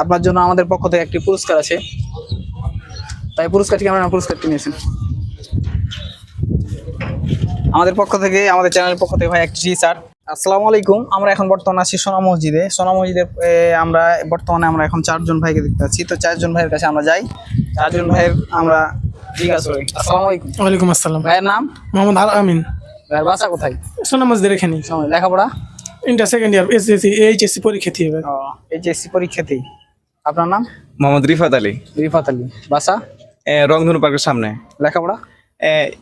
আপনার জন্য আমাদের পক্ষ থেকে একটি পুরস্কার আছে। তাই পুরস্কারটি আমরা পুরস্কারটি নিয়েছেন। আমাদের পক্ষ থেকে আমাদের চ্যানেলের পক্ষ থেকে ভাই একটি টি শার্ট আসসালামু আলাইকুম আমরা এখন বর্তমানে আছি সোনা মসজিদে। সোনা মসজিদে আমরা বর্তমানে আমরা এখন চারজন ভাইকে দেখতে পাচ্ছি তো চারজন ভাইয়ের কাছে আমরা যাই। চারজন ভাইয়ের আমরা জিজ্ঞাসা করি। আসসালামু আলাইকুম। ওয়ালাইকুম আসসালাম। ভাইয়ের নাম? মোহাম্মদ আল আমিন। ভাইয়ের বাসা কোথায়? সোনা মসজিদের এখানে লেখাপড়া? Inter second year SSC HSC পরীক্ষা দিয়ে এইচএসসি পরীক্ষাতেই আপনার নাম? মোহাম্মদ রিফাত আলী। রিফাত আলী। বাসা? রংধনু পার্কের সামনে। লেখাপড়া?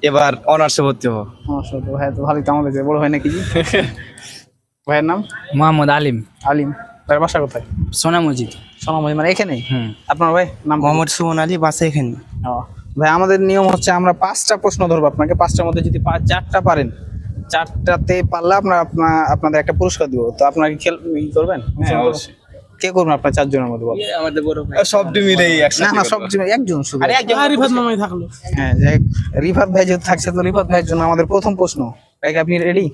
এবার অনার্সে ভর্তি হব। সমস্যা তো ভাই তো ভালোই তো আমাদের বড় হয় নাকি জি? ভাইয়ের নাম? মোহাম্মদ আলিম। আলিম। ভাইয়ের বাসা কোথায়? সোনা মসজিদ। সোনা মসজিদ মানে এখানে? হুম। আপনার ভাই নাম? মোহাম্মদ সুমন আলী বাসা এখানে। ও, ভাই আমাদের নিয়ম হচ্ছে আমরা পাঁচটা প্রশ্ন ধরবো আপনাকে। পাঁচটার মধ্যে যদি পাঁচ চারটা পারেন চারটাতে পারলে আপনার আপনা- আপনাদের একটা পুরস্কার দিব। তো আপনারা কি খেল করবেন? হ্যাঁ, অবশ্যই। কে করবেন আপনার চারজনের মধ্যে বলেন আমাদের বড় ভাই। সবটি মিলেই না একসাথে না। সব একজন শুধু। মামাই থাকল। হ্যাঁ রিফাত ভাই যেহেতু থাকছে তো রিফাত ভাইয়ের জন্য আমাদের প্রথম প্রশ্ন। ভাই আপনি রেডি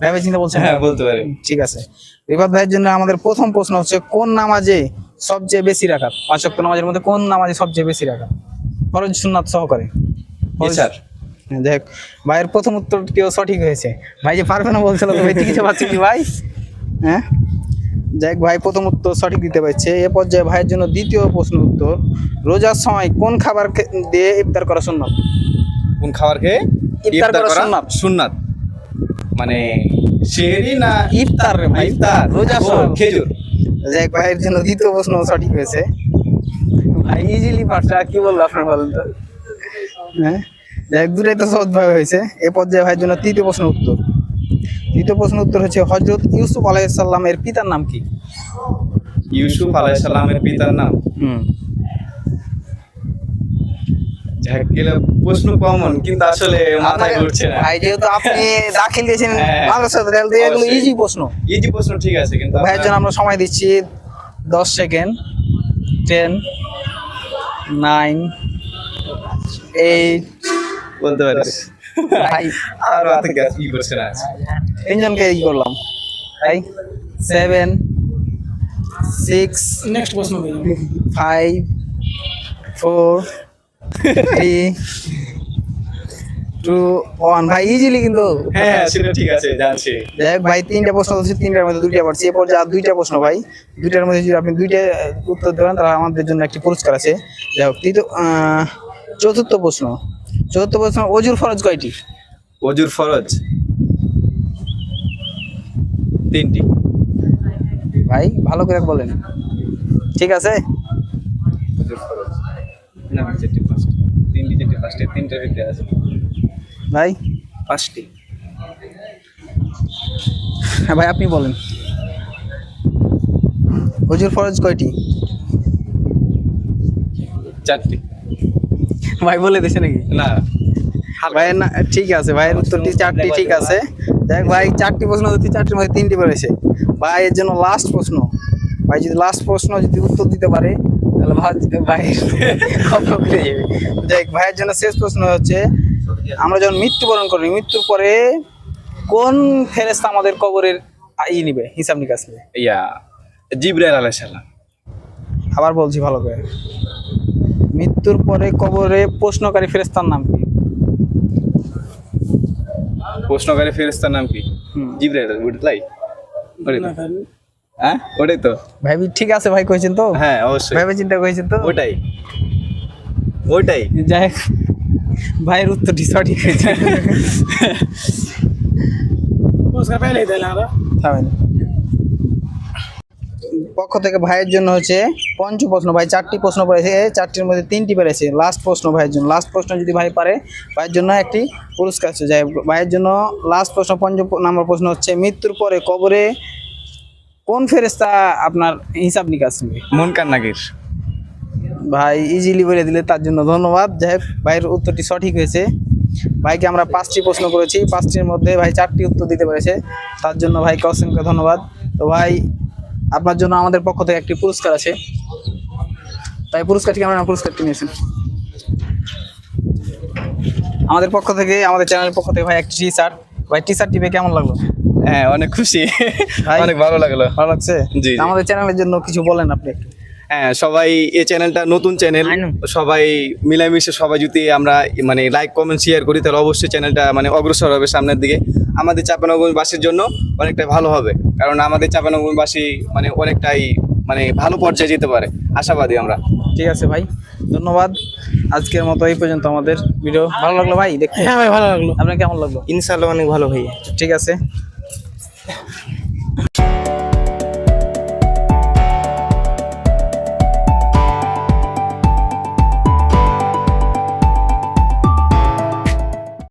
ভাই চিন্তা বলছেন? হ্যাঁ বলতে পারি। ঠিক আছে। রিফাত ভাইয়ের জন্য আমাদের প্রথম প্রশ্ন হচ্ছে কোন নামাজে সবচেয়ে বেশি রাখাত পাঁচ ওয়াক্ত নামাজের মধ্যে কোন নামাজে সবচেয়ে বেশি রাখাত ফরজ সুন্নাত সহকারে। স্যার। হ্যাঁ, যাই হোক, ভাইয়ের প্রথম উত্তরটিও সঠিক হয়েছে। ভাই যে পারবে না বলছিল পাচ্ছি কি ভাই? হ্যাঁ? যাই ভাই প্রথম উত্তর সঠিক দিতে পারছে এ পর্যায়ে ভাইয়ের জন্য দ্বিতীয় প্রশ্ন উত্তর। রোজার সময় কোন খাবার দিয়ে ইফতার করা সুন্নত? কোন খাবার খেয়ে ইফতার করা সুন্নাত। সুন্নাত। মানে শেহরি না ইফতার রে ভাই ইফতার। রোজার সময়। খেজুর। যাই ভাইয়ের জন্য দ্বিতীয় প্রশ্ন সঠিক হয়েছে। ভাই ইজিলি পারছে। কি বলব আপনার বলেন তো? হ্যাঁ? দুটাই তো সহজভাবে হয়েছে। এ পর্যায়ে ভাইয়ের জন্য তৃতীয় প্রশ্ন উত্তর। তৃতীয় প্রশ্ন উত্তর হচ্ছে হজরত ইউসুফ আলাইসাল্লামের পিতার নাম কি? ইউসুফ আলাইসাল্লামের পিতার নাম? হুম। প্রশ্ন কমন কিন্তু আসলে মাথায় ঘুরছে না। ভাই যেহেতু আপনি দাখিল দিয়েছেন হ্যাঁ। মাদ্রাসাতে তাহলে এগুলো ইজি প্রশ্ন। ইজি প্রশ্ন ঠিক আছে কিন্তু ভাইয়ের জন্য আমরা সময় দিচ্ছি দশ সেকেন্ড। টেন নাইন এইট বলতে পারিস। ভাই আর হাতে কি করছে না তিনজনকে ই করলাম। তাই সেভেন সিক্স নেক্সট প্রশ্ন five four three two one ভাই ইজিলি কিন্তু। হ্যাঁ সেটা ঠিক আছে জানছি। যাই ভাই তিনটা প্রশ্ন হচ্ছে তিনটার মধ্যে দুইটা পারছি এরপর যা দুইটা প্রশ্ন ভাই দুইটার মধ্যে যদি আপনি দুইটা উত্তর দেবেন তাহলে আমাদের জন্য একটি পুরস্কার আছে। যাই হোক তৃতীয় চতুর্থ প্রশ্ন। চতুর্থ প্রশ্ন অজুর ফরজ কয়টি? অজুর ফরজ? তিনটি। ভাই ভালো করে বলেন। ঠিক আছে? না চারটি পাঁচটি তিনটি চারটি পাঁচটি তিনটার ভিতরে আছে। ভাই? পাঁচটি। হ্যাঁ ভাই আপনি বলেন। অজুর ফরজ কয়টি? চারটি। ভাই বলে দিছে নাকি? না। ভাইয়ের না ঠিক আছে ভাইয়ের উত্তরটি চারটি ঠিক আছে। হোক ভাই চারটি প্রশ্ন হচ্ছে চারটির মধ্যে তিনটি পড়েছে ভাইয়ের জন্য লাস্ট প্রশ্ন। ভাই যদি লাস্ট প্রশ্ন যদি উত্তর দিতে পারে তাহলে ভাই ভাই। খবর যাবে। হোক, ভাইয়ের জন্য শেষ প্রশ্ন হচ্ছে আমরা যখন মৃত্যুবরণ করি মৃত্যুর পরে কোন ফেরেস্তা আমাদের কবরের ই নিবে হিসাব নিকাশ নিবে? ইয়া জিব্রাইল আলাইহিস সালাম। আবার বলছি ভালো করে। মৃত্যুর পরে কবরে প্রশ্নকারী ফেরেস্তার নাম কি? প্রশ্নকারী ফেরেস্তার নাম কি? জিব্রাইল? তাহলে হ্যাঁ? ওটাই তো? ভাই ঠিক আছে ভাই কইছেন তো? হ্যাঁ অবশ্যই। ভাই চিন্তা করেছেন তো? ওটাই। ওটাই। যাই ভাইয়ের উত্তরটি সঠিক হয়েছে। পুরস্কার পাইলেই তাহলে আমরা। থামেন। পক্ষ থেকে ভাইয়ের জন্য হচ্ছে পঞ্চ প্রশ্ন ভাই চারটি প্রশ্ন পড়েছে চারটির মধ্যে তিনটি পেরেছে। লাস্ট প্রশ্ন ভাইয়ের জন্য। লাস্ট প্রশ্ন যদি ভাই পারে ভাইয়ের জন্য একটি পুরস্কার যাই ভাইয়ের জন্য লাস্ট প্রশ্ন পঞ্চ নাম্বার প্রশ্ন হচ্ছে মৃত্যুর পরে কবরে কোন ফেরেস্তা আপনার হিসাব নিকাশ নেবে? মন কান্নাগির ভাই ইজিলি বলে দিলে তার জন্য ধন্যবাদ। যাই ভাইয়ের উত্তরটি সঠিক হয়েছে। ভাইকে আমরা পাঁচটি প্রশ্ন করেছি। পাঁচটির মধ্যে ভাই চারটি উত্তর দিতে পেরেছে। তার জন্য ভাইকে অসংখ্য ধন্যবাদ। তো ভাই আপনার জন্য আমাদের পক্ষ থেকে একটি পুরস্কার আছে। তাই পুরস্কারটি আমরা পুরস্কারটি নিয়েছেন। আমাদের পক্ষ থেকে আমাদের চ্যানেলের পক্ষ থেকে ভাই একটি টি শার্ট ভাই টি শার্টটি পেয়ে কেমন লাগল? হ্যাঁ অনেক খুশি। অনেক ভালো লাগল। ভালো লাগছে। আমাদের চ্যানেলের জন্য কিছু বলেন আপনি। একটু হ্যাঁ সবাই এই চ্যানেলটা নতুন চ্যানেল সবাই মিলামিশে সবাই যদি আমরা মানে লাইক কমেন্ট শেয়ার করি তাহলে অবশ্যই চ্যানেলটা মানে অগ্রসর হবে সামনের দিকে। আমাদের চাপানগরবাসীর জন্য অনেকটাই ভালো হবে কারণ আমাদের চাপানগরবাসী মানে অনেকটাই মানে ভালো পর্যায়ে যেতে পারে। আশাবাদী আমরা। ঠিক আছে ভাই ধন্যবাদ। আজকের মতো এই পর্যন্ত আমাদের ভিডিও ভালো লাগল ভাই? দেখতে? হ্যাঁ ভাই ভালো লাগল। আপনার কেমন লাগল? ইনশাল্লাহ অনেক ভালো ভাই ঠিক আছে।